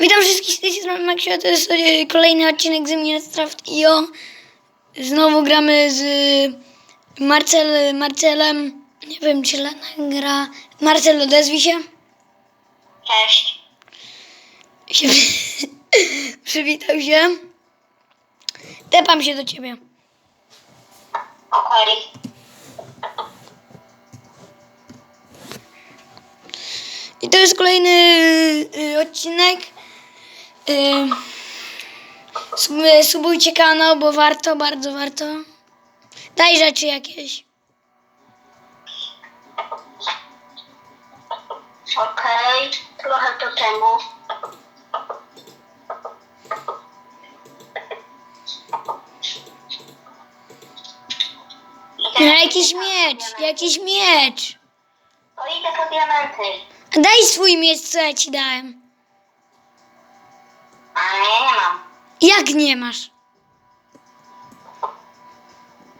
Witam wszystkich z tej strony Maxio, to jest e, kolejny odcinek z Minecraft IO. Znowu gramy z e, Marcel, Marcelem. Nie wiem, czy Lena gra. Marcel, odezwij się. Cześć. się przywitał się. Tepam się do ciebie. Okej. I to jest kolejny y, odcinek. Y, sub- subujcie kanał, bo warto, bardzo warto. Daj rzeczy jakieś. Okej. Trochę to temu. No, jakiś miecz, jakiś miecz. To idę po diamenty. Daj swój miecz, co ja ci dałem. Jak nie masz?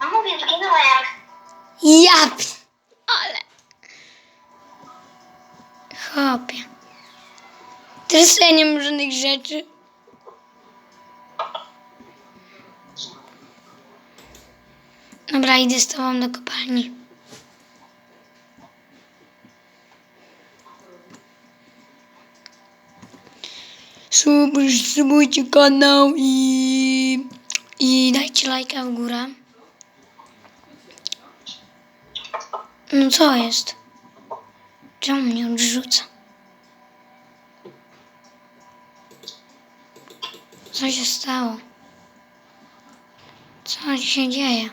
No mówię, zginąłem. Ja. p- Ale. Chopie. Teraz ja nie mam żadnych rzeczy. Dobra, idę z tobą do kopalni. Sub, subujcie kanał i, i dajcie lajka w górę. No co jest? Czemu mnie odrzuca? Co się stało? Co się dzieje?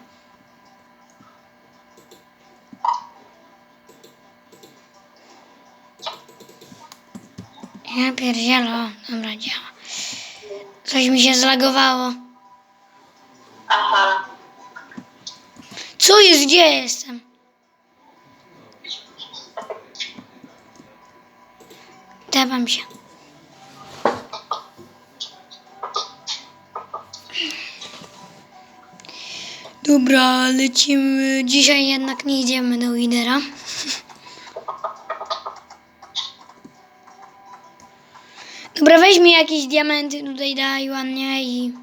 Ja pierdzielę, dobra. Coś mi się zlagowało. Aha. Co jest? Gdzie jestem? Tepam się. Dobra, lecimy. Dzisiaj jednak nie idziemy do lidera. Dobra, weź mi jakieś diamenty tutaj daj ładnie i...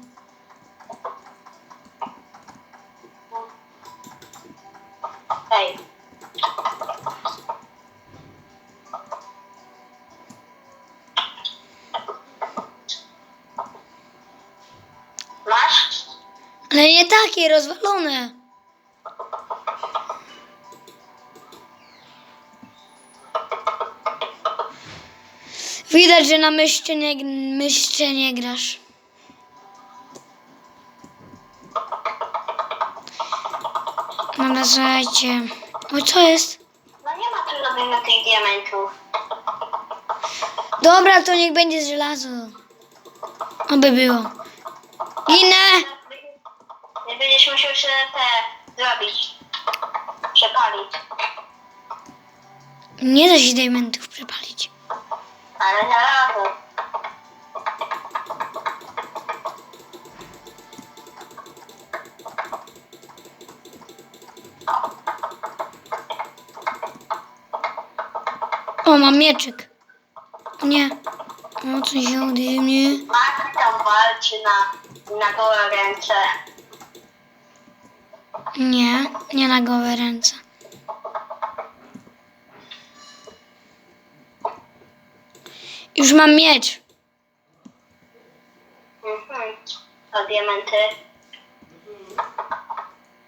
Okej. Masz? Ale nie takie, rozwalone. Widać, że na myszce nie, myszce nie grasz. Dobra, słuchajcie. O, co jest? No nie ma tu żadnych tych diamentów. Dobra, to niech będzie żelazo. Oby było. Ginę! Nie będziesz musiał jeszcze te zrobić. Przepalić. Nie da się diamentów przepalić. Ale na razu. O, mam mieczyk. Nie. O, co się ode mnie? Mak tam walczy na, na gołe ręce. Nie, nie na gołe ręce. Już mam miecz. Mhm. To diamenty.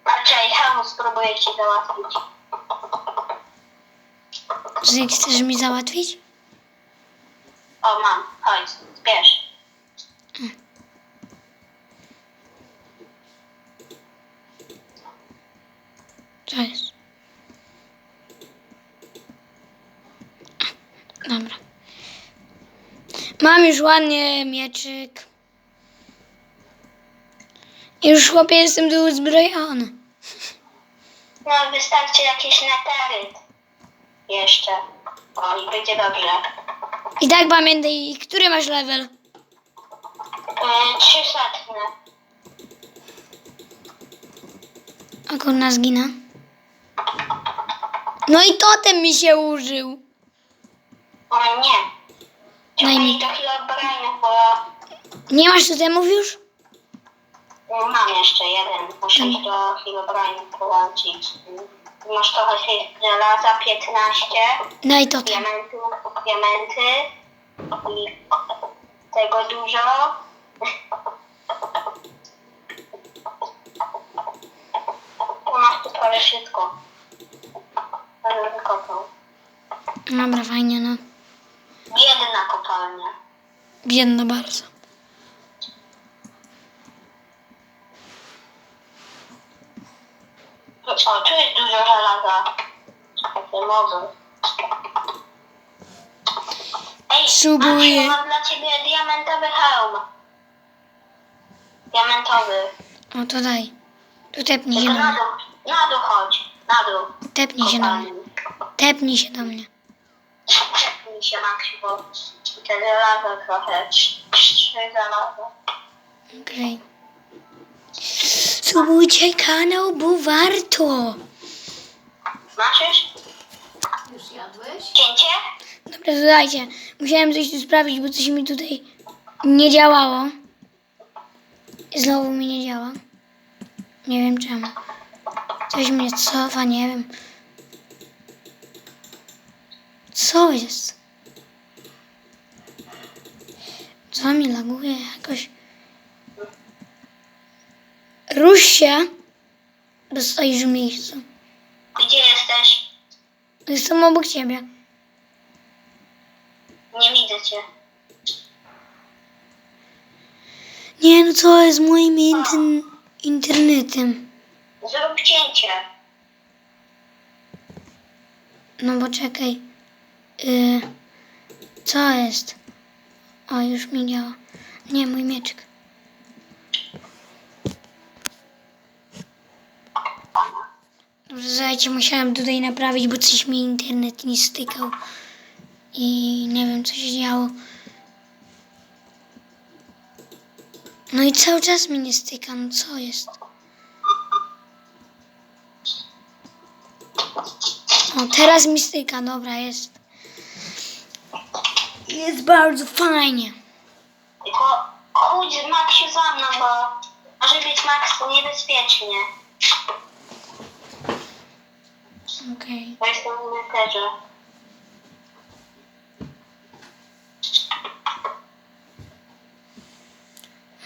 Raczej hełm spróbuję ci załatwić. Czy chcesz mi załatwić? O, mam. Chodź, zbierz. Co jest? A, Dobra. Mam już ładnie mieczyk. Już chłopie jestem tu uzbrojony. No, wystarczy jakiś neteryt. Jeszcze. O, i będzie dobrze. I tak pamiętaj, który masz level? Yy, Trzysetny. A kurna zginę. No i totem mi się użył. O nie. Daj mi. kilobrania, bo Nie masz totemów już? mam jeszcze jeden. Muszę Mm. do kilobrania połączyć. Masz trochę się żelaza, 15, Daj totem. diamenty, diamenty i tego dużo. Tu masz tu prawie wszystko. Będę wykopał. Dobra, fajnie, no. Biedna kopalnia. Biedna bardzo. O, jest dużo żelaza. Takie. Ej, Spróbuję. Maksiu, mam dla ciebie diamentowy hełm. Diamentowy. O, to daj. Tu tepnij się Tylko do na mnie. dół, na dół chodź. Na dół. Tepnij się do mnie. Tepnij się do mnie. Czeknij się, Maksiu, bo te żelazo trochę. Trzy żelazo. Okej. Subujcie kanał, bo warto. Masz już? Już jadłeś? Cięcie? Dobra, słuchajcie. Musiałem coś tu sprawić, bo coś mi tutaj nie działało. Znowu mi nie działa. Nie wiem czemu. Coś mnie cofa, nie wiem. Co jest? Co mi laguje jakoś? Rusz się. Bo stoisz w miejscu. Gdzie jesteś? Jestem obok ciebie. Nie widzę cię. Nie no co jest z moim internetem? Zrób cięcie. No bo czekaj. Y, co jest? O, już mi działa. Nie, mój mieczek. Dobrze, słuchajcie, musiałem tutaj naprawić, bo coś mi internet nie stykał. I nie wiem, co się działo. No i cały czas mi nie styka, no co jest? O, teraz mi styka, dobra, jest. Jest bardzo fajnie. Tylko chodź Maksiu za mną, bo może być Max niebezpiecznie. Okej. Bo jestem w meterze.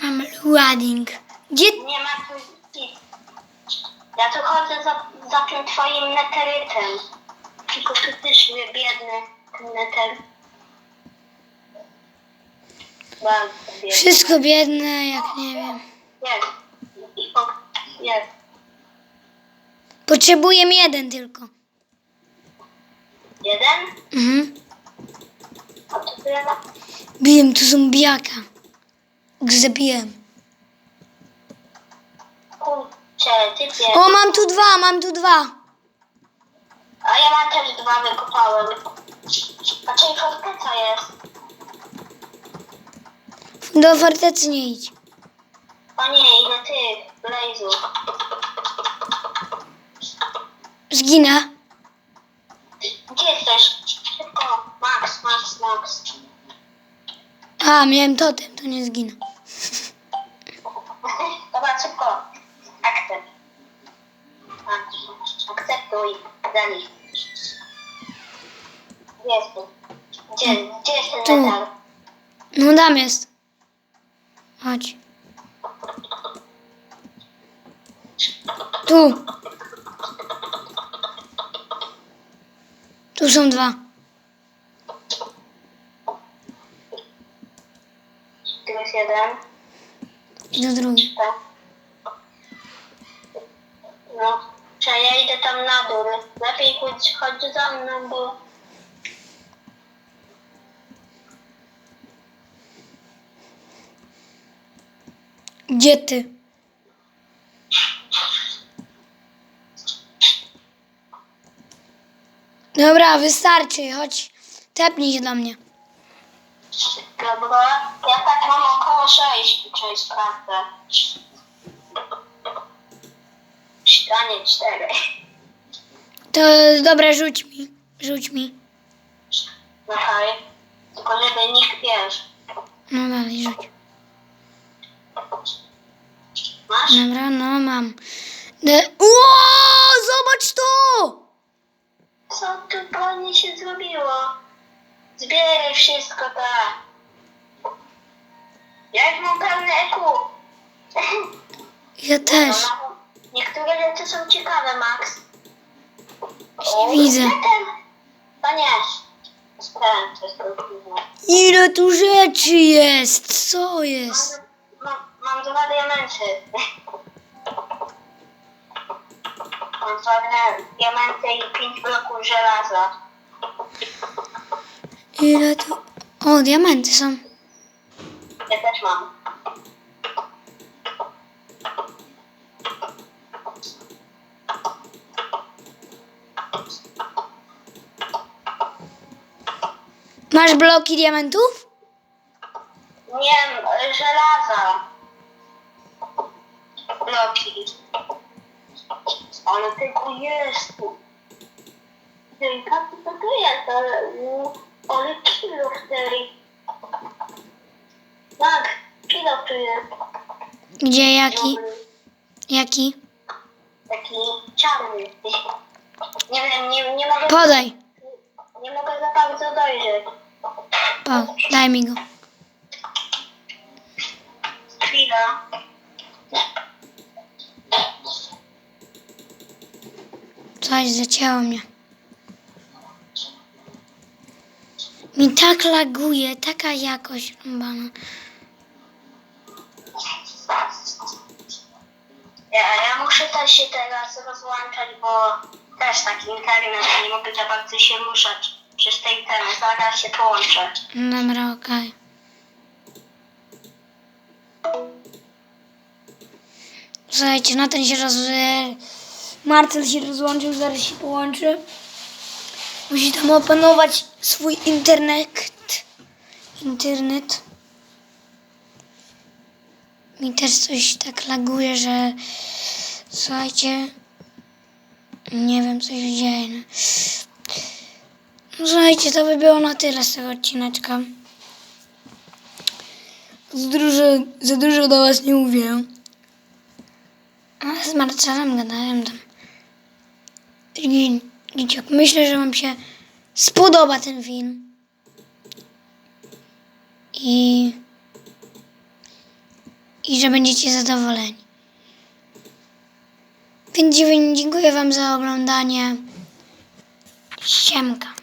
Mam loading. Gdzie? Nie ma tu nic. Ja tu chodzę za, za tym twoim neterytem. Tylko ty też biedny ten neter. Wszystko biedne, jak nie wiem. Jest. Potrzebuję jeden tylko. Jeden? Mhm. A tyle na... Biłem tu zombiaka. Go zabiłem. Kurczę, ty biedny. O, mam tu dwa, mam tu dwa. A ja mam też dwa wykopałem. A czyli forteca jest? Do fortecy nie idź. O nie, ile tych blazów. Zginę. Gdzie jesteś? Szybko. Max, Max, Max. A, miałem totem, to nie zginę. Dobra, szybko. Akcept. Akceptuj. Dalej. Gdzie jesteś? Gdzie, gdzie jest ten Tu. No tam jest. Chodź. Tu. Tu są dwa. Tu jest jeden. I do drugi. Tak. No, czy ja idę tam na dół. Lepiej chodź, chodź za mną, bo... Gdzie ty? Dobra, wystarczy. Chodź. Tepnij się do mnie. Dobra, ja tak mam około 6, czyli sprawdzę. A nie, 4. To dobra, rzuć mi. Rzuć mi. Okej. Tylko żeby nikt wiesz. No dalej, rzuć. Masz? Dobra, no mam. De... Ło, zobacz to! Co tu pani się zrobiło? Zbieraj wszystko tak. Ja już mam pełne EQ. Ja też. No, Niektóre rzeczy są ciekawe, Max. Nie widzę. To nie. To jest trudne. Ile tu rzeczy jest? Co jest? Mam, mam dwa diamenty. Mam dwa diamenty i pięć bloków żelaza. Ile tu... O, diamenty są. Ja też mam. Masz bloki diamentów? Nie, żelaza. Bloki. Ale tego jest. To to jest, ale, ale kilo w tej. Tak, kilo tu jest. Gdzie, jaki? Jaki? Taki czarny. Nie wiem, nie, nie mogę... Podaj. Nie mogę za bardzo dojrzeć. Po, daj mi go. Chwila. Coś zacięło mnie. Mi tak laguje, taka jakość rąbana. Ja, ja muszę też się teraz rozłączać, bo też taki internet, nie mogę za bardzo się ruszać przez tej temy. Zaraz się połączę. Dobra, okej. Słuchajcie, na ten się roz... Marcel się rozłączył, zaraz się połączy. Musi tam opanować swój internet. Internet. Mi też coś tak laguje, że... Słuchajcie... Nie wiem, co się dzieje. no. Słuchajcie, to by było na tyle z tego odcineczka. Za dużo, za dużo do was nie mówię. A z Marcelem gadałem tam. Taki Dzieciak, myślę, że wam się spodoba ten film. I... I że będziecie zadowoleni. Więc dziękuję wam za oglądanie. Siemka.